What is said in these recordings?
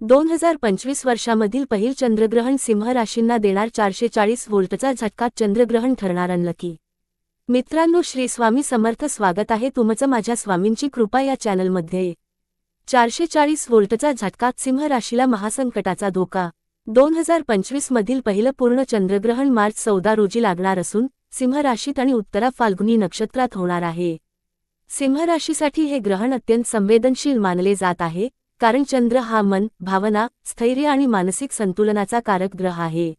दोन हजार पंचवीस वर्षामधील पहिल चंद्रग्रहण सिंह राशींना देणार चारशे चाळीस व्होल्टचा झटका चंद्रग्रहण ठरणार अनलकी. मित्रांनो श्री स्वामी समर्थ स्वागत आहे तुमचं माझ्या स्वामींची कृपा या चॅनलमध्ये. चारशे चाळीस व्होल्टचा झटका सिंह राशीला महासंकटाचा धोका. दोन हजार पंचवीस मधील पहिलं पूर्ण चंद्रग्रहण मार्च चौदा रोजी लागणार असून सिंह राशीत आणि उत्तरा फाल्गुनी नक्षत्रात होणार आहे. सिंह राशीसाठी हे ग्रहण अत्यंत संवेदनशील मानले जात आहे कारण चंद्र हा मन भावना स्थैर्य आणि मानसिक संतुलनाचा कारक ग्रह आहे.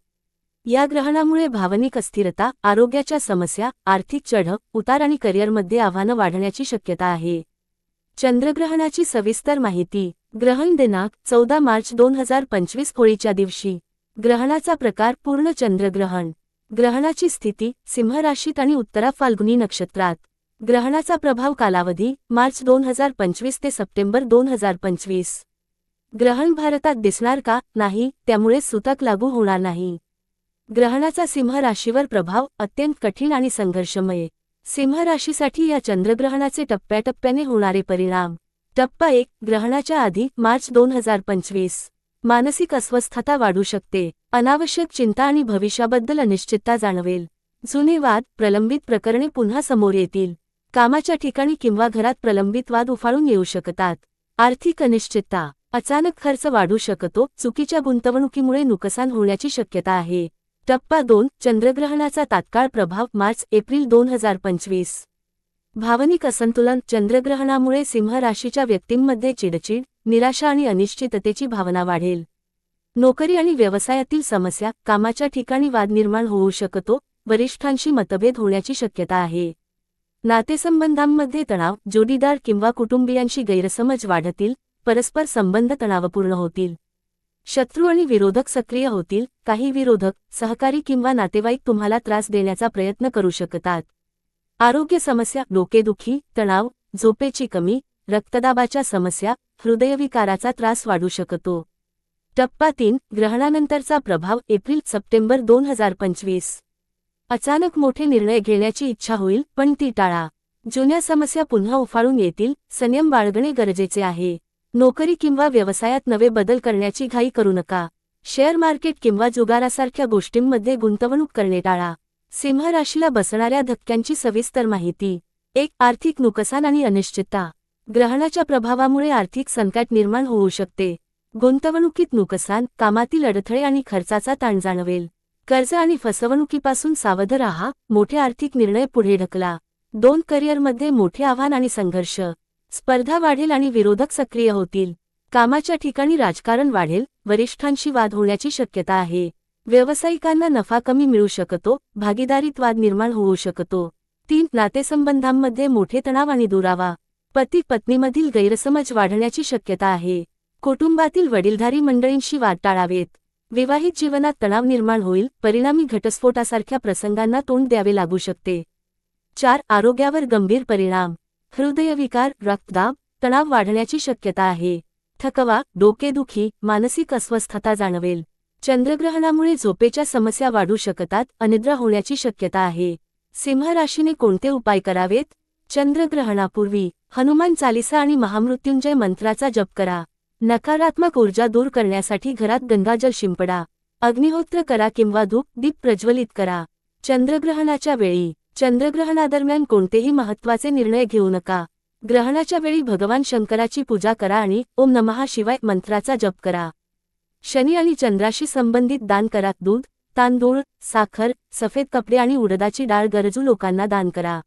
या ग्रहणामुळे भावनिक अस्थिरता आरोग्याच्या समस्या आर्थिक चढ उतार आणि करिअरमध्ये आव्हानं वाढण्याची शक्यता आहे. चंद्रग्रहणाची सविस्तर माहिती ग्रहण दिनांक चौदा मार्च दोन हजार पंचवीस होळीच्या दिवशी. ग्रहणाचा प्रकार पूर्ण चंद्रग्रहण. ग्रहणाची स्थिती सिंह राशीत आणि उत्तरा फाल्गुनी नक्षत्रात. ग्रहणाचा प्रभाव कालावधी मार्च दोन हजार पंचवीस ते सप्टेंबर दोन हजार पंचवीस. ग्रहण भारतात दिसणार का? नाही त्यामुळे सुतक लागू होणार नाही. ग्रहणाचा सिंह राशीवर प्रभाव अत्यंत कठीण आणि संघर्षमय. सिंह राशीसाठी या चंद्रग्रहणाचे टप्प्याटप्प्याने होणारे परिणाम. टप्पा एक ग्रहणाच्या आधी मार्च दोन हजार पंचवीस. मानसिक अस्वस्थता वाढू शकते. अनावश्यक चिंता आणि भविष्याबद्दल अनिश्चितता जाणवेल. जुने वाद प्रलंबित प्रकरणे पुन्हा समोर येतील. कामाच्या ठिकाणी किंवा घरात प्रलंबित वाद उफाळून येऊ शकतात. आर्थिक अनिश्चितता अचानक खर्च वाढू शकतो चुकीच्या गुंतवणुकीमुळे नुकसान होण्याची शक्यता आहे. टप्पा दोन चंद्रग्रहणाचा तात्काळ प्रभाव मार्च एप्रिल दोन हजार पंचवीस. भावनिक असंतुलन चंद्रग्रहणामुळे सिंह राशीच्या व्यक्तींमध्ये चिडचिड निराशा आणि अनिश्चिततेची भावना वाढेल. नोकरी आणि व्यवसायातील समस्या कामाच्या ठिकाणी वाद निर्माण होऊ शकतो वरिष्ठांशी मतभेद होण्याची शक्यता आहे. नातेसंबंधांमध्ये तणाव जोडीदार किंवा कुटुंबियांशी गैरसमज वाढतील परस्पर संबंध तणावपूर्ण होतील. शत्रू आणि विरोधक सक्रिय होतील काही विरोधक सहकारी किंवा नातेवाईक तुम्हाला त्रास देण्याचा प्रयत्न करू शकतात. आरोग्य समस्या डोकेदुखी तणाव झोपेची कमी रक्तदाबाच्या समस्या हृदयविकाराचा त्रास वाढू शकतो. टप्पा तीन ग्रहणानंतरचा प्रभाव एप्रिल सप्टेंबर दोन हजार पंचवीस. अचानक मोठे निर्णय घेण्याची इच्छा होईल पण ती टाळा. जुन्या समस्या पुन्हा उफाळून येतील संयम बाळगणे गरजेचे आहे. नोकरी किंवा व्यवसायात नवे बदल करण्याची घाई करू नका. शेअर मार्केट किंवा जुगारासारख्या गोष्टींमध्ये गुंतवणूक करणे टाळा. सिंह राशीला बसणाऱ्या धक्क्यांची सविस्तर माहिती. एक आर्थिक नुकसान आणि अनिश्चितता. ग्रहणाच्या प्रभावामुळे आर्थिक संकट निर्माण होऊ शकते. गुंतवणुकीत नुकसान कामातील अडथळे आणि खर्चाचा ताण जाणवेल. कर्ज आणि फसवणुकीपासून सावध राहा मोठे आर्थिक निर्णय पुढे ढकला. दोन करिअरमध्ये मोठे आव्हान आणि संघर्ष. स्पर्धा वाढेल आणि विरोधक सक्रिय होतील. कामाच्या ठिकाणी राजकारण वाढेल वरिष्ठांशी वाद होण्याची शक्यता आहे. व्यावसायिकांना नफा कमी मिळू शकतो भागीदारीत वाद निर्माण होऊ शकतो. तीन नातेसंबंधांमध्ये मोठे तणाव आणि दुरावा. पती पत्नीमधील गैरसमज वाढण्याची शक्यता आहे. कुटुंबातील वडीलधारी मंडळींशी वाद टाळावेत. विवाहित जीवनात तणाव निर्माण होईल परिणामी घटस्फोटासारख्या प्रसंगांना तोंड द्यावे लागू शकते. चार आरोग्यावर गंभीर परिणाम. हृदयविकार रक्तदाब तणाव वाढण्याची शक्यता आहे. थकवा डोकेदुखी मानसिक अस्वस्थता जाणवेल. चंद्रग्रहणामुळे झोपेच्या समस्या वाढू शकतात अनिद्रा होण्याची शक्यता आहे. सिंह राशीने कोणते उपाय करावेत? चंद्रग्रहणापूर्वी हनुमान चालिसा आणि महामृत्युंजय मंत्राचा जप करा. नकारात्मक ऊर्जा दूर करण्यासाठी घरात गंगाजल शिंपडा अग्निहोत्र करा किंवा धूप दीप प्रज्वलित करा. चंद्रग्रहणाच्या वेळी चंद्रग्रहणादरम्यान कोणतेही महत्त्वाचे निर्णय घेऊ नका. ग्रहणाच्या वेळी भगवान शंकराची पूजा करा आणि ओम नमहा शिवाय मंत्राचा जप करा. शनी आणि चंद्राशी संबंधित दान करा. दूध तांदूळ साखर सफेद कपडे आणि उडदाची डाळ गरजू लोकांना दान करा.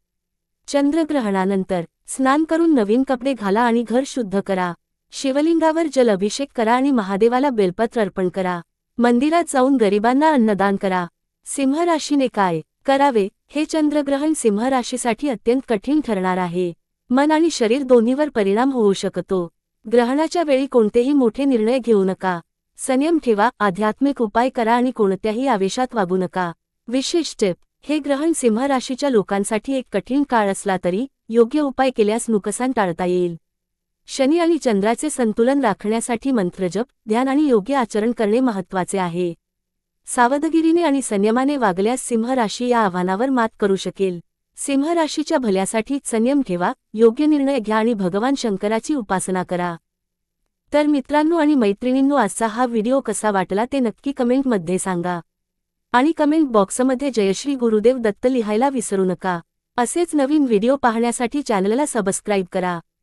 चंद्रग्रहणानंतर स्नान करून नवीन कपडे घाला आणि घर शुद्ध करा. शिवलिंगावर जल अभिषेक करा आणि महादेवाला बेलपत्र अर्पण करा. मंदिरात जाऊन गरिबांना अन्नदान करा. सिंह राशीने काय करावे हे चंद्रग्रहण सिंह राशीसाठी अत्यंत कठीण ठरणार आहे. मन आणि शरीर दोन्हीवर परिणाम होऊ शकतो. ग्रहणाच्या वेळी कोणतेही मोठे निर्णय घेऊ नका. संयम ठेवा आध्यात्मिक उपाय करा आणि कोणत्याही आवेशात वागू नका. विशेष टिप हे ग्रहण सिंह राशीच्या लोकांसाठी एक कठीण काळ असला तरी योग्य उपाय केल्यास नुकसान टाळता येईल. शनी आणि चंद्राचे संतुलन राखण्यासाठी मंत्रजप ध्यान आणि योग्य आचरण करणे महत्त्वाचे आहे. सावधगिरीने आणि संयमाने वागल्यास सिंह राशी या आव्हानावर मात करू शकेल. सिंह राशीच्या भल्यासाठी संयम ठेवा योग्य निर्णय घ्या आणि भगवान शंकराची उपासना करा. तर मित्रांनो आणि मैत्रिणींनो आजचा हा व्हिडिओ कसा वाटला ते नक्की कमेंटमध्ये सांगा. आणि कमेंट बॉक्समध्ये जयश्री गुरुदेव दत्त लिहायला विसरू नका. असेच नवीन व्हिडिओ पाहण्यासाठी चॅनलला सबस्क्राईब करा.